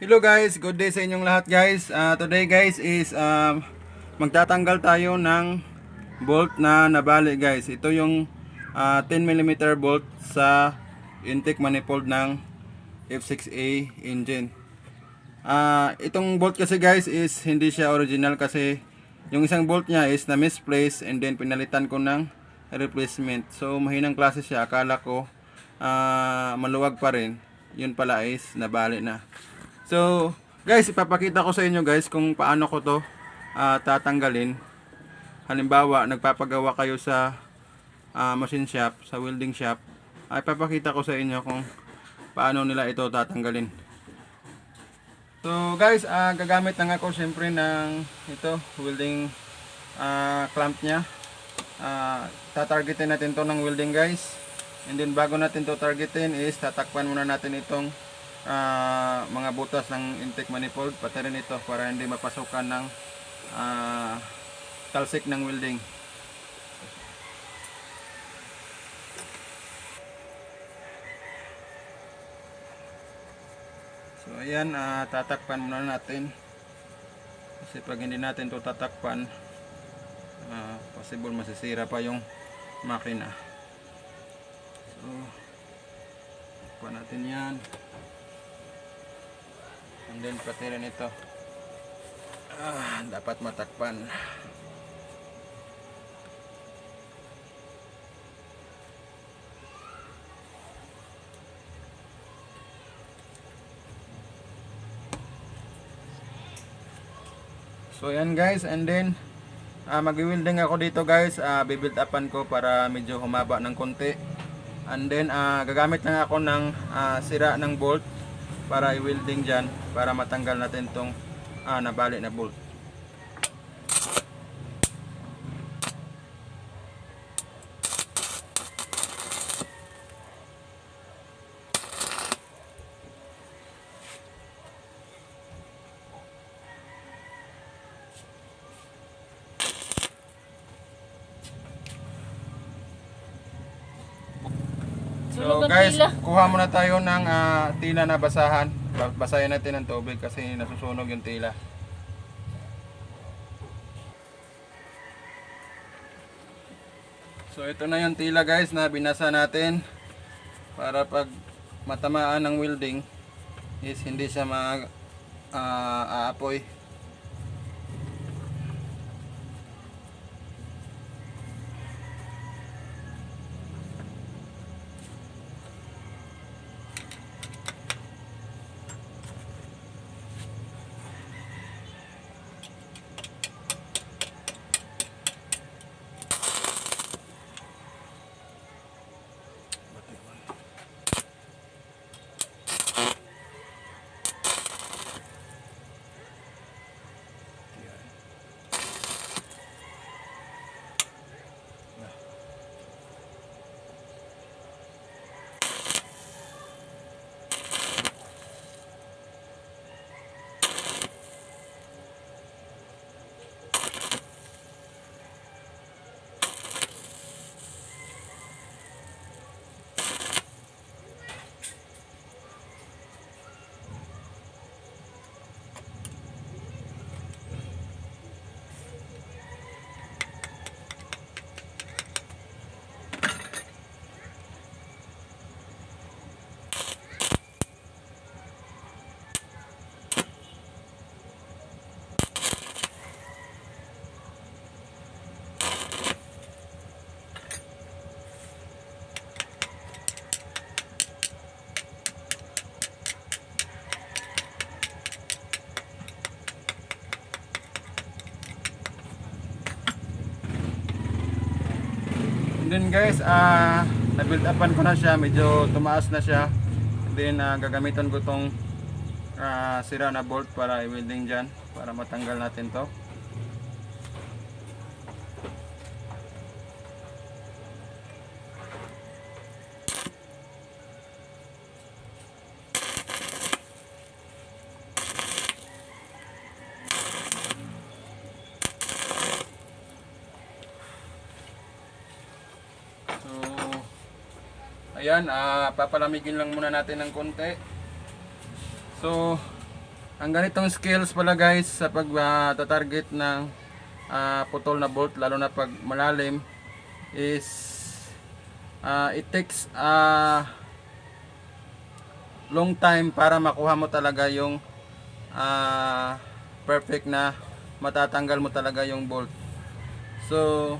Hello guys, good day sa inyong lahat guys. Ah, today guys is um, magtatanggal tayo ng bolt na nabali guys. Ito yung ah, 10mm bolt sa intake manifold ng F6A engine. Ah, itong bolt kasi guys is hindi siya original kasi yung isang bolt niya is na misplaced and then pinalitan ko ng replacement. So mahinang klase siya. Akala ko ah, maluwag pa rin. Yun pala is nabali na. So, guys, ipapakita ko sa inyo guys kung paano ko to ah, tatanggalin. Halimbawa, nagpapagawa kayo sa ah, machine shop, sa welding shop. Ay ipapakita ko sa inyo kung paano nila ito tatanggalin. So, guys, ah, gagamit lang ako siyempre ng ito, welding ah, clamp niya. Ah, tatargetin natin to ng welding guys. And then bago natin to targetin is tatakpan muna natin itong ah, mga butas ng intake manifold pati rin ito para hindi mapasukan ng ah, talsik ng welding. So ayan, ah, tatakpan muna natin. Kasi pag hindi natin to tatakpan, ah, possible masisira pa yung makina. So, takpan natin yan. And then pati rin ito. Ah, dapat matakpan. So yan guys, and then ah mag-welding ako dito guys, ah bibuild upan ko para medyo humaba ng konti. And then ah gagamit lang ako ng ah, sira ng bolt para i-welding diyan para matanggal natin tong ah, nabali na bolt. So guys, kuha muna tayo ng ah, tila na basahan. Ba- Basahin natin ng tubig kasi nasusunog yung tila. So ito na yung tila guys na binasa natin para pag matamaan ng welding is hindi siya ma ah, aapoy. Then guys, ah na-build upan ko na siya, medyo tumaas na siya. Then ah, gagamitan ko tong ah, sira na bolt para i-welding dyan, para matanggal natin to. Ayan, ah, papalamigin lang muna natin ng konti. So, ang ganitong skills pala guys sa pag-target ng ah, putol na bolt lalo na pag malalim is ah, it takes ah, long time para makuha mo talaga yung ah, perfect na matatanggal mo talaga yung bolt. So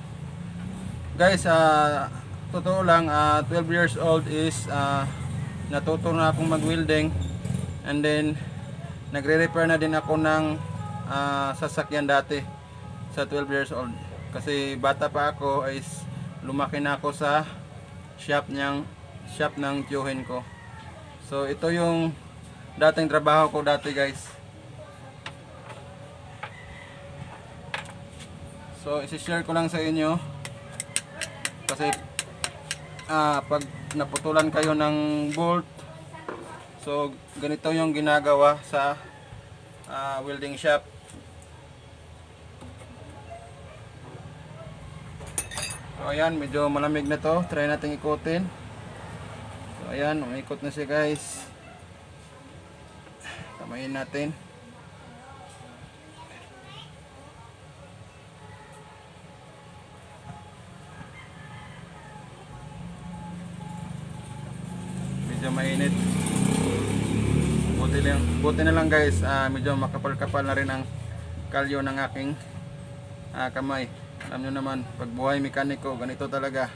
guys, ah totoo lang, ah 12 years old is ah, natuto na akong mag-welding and then nagre-repair na din ako ng ah, sasakyan dati sa 12 years old. Kasi bata pa ako is lumaki na ako sa shop niyang shop ng tiyuhin ko. So ito yung dating trabaho ko dati guys. So isi-share ko lang sa inyo kasi ah pag naputulan kayo ng bolt so ganito yung ginagawa sa ah, welding shop. So ayan, medyo malamig na to. Try natin ikutin. So ayan, umikot na siya guys. Tamayin natin. Medyo mainit. Buti, lang, buti na lang guys, ah, medyo makapal-kapal na rin ang kalyo ng aking ah, kamay. Alam nyo naman, pag buhay mekaniko, ganito talaga.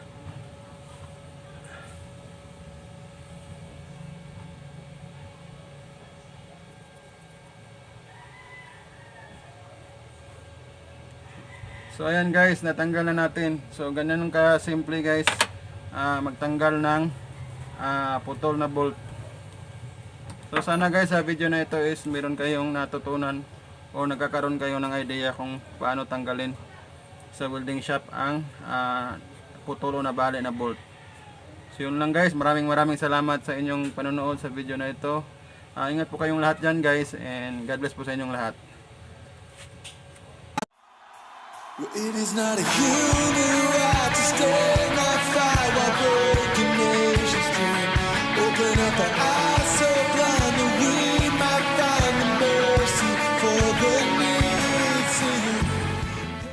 So ayan guys, natanggal na natin. So ganyan ka simple guys, ah, magtanggal ng ah, putol na bolt. So sana guys sa video na ito is meron kayong natutunan o nagkakaroon kayo ng idea kung paano tanggalin sa welding shop ang ah, putol o nabali na bolt. So yun lang guys, maraming maraming salamat sa inyong panonood sa video na ito. Ah, ingat po kayong lahat dyan guys and God bless po sa inyong lahat. It is not a human right to stand that fire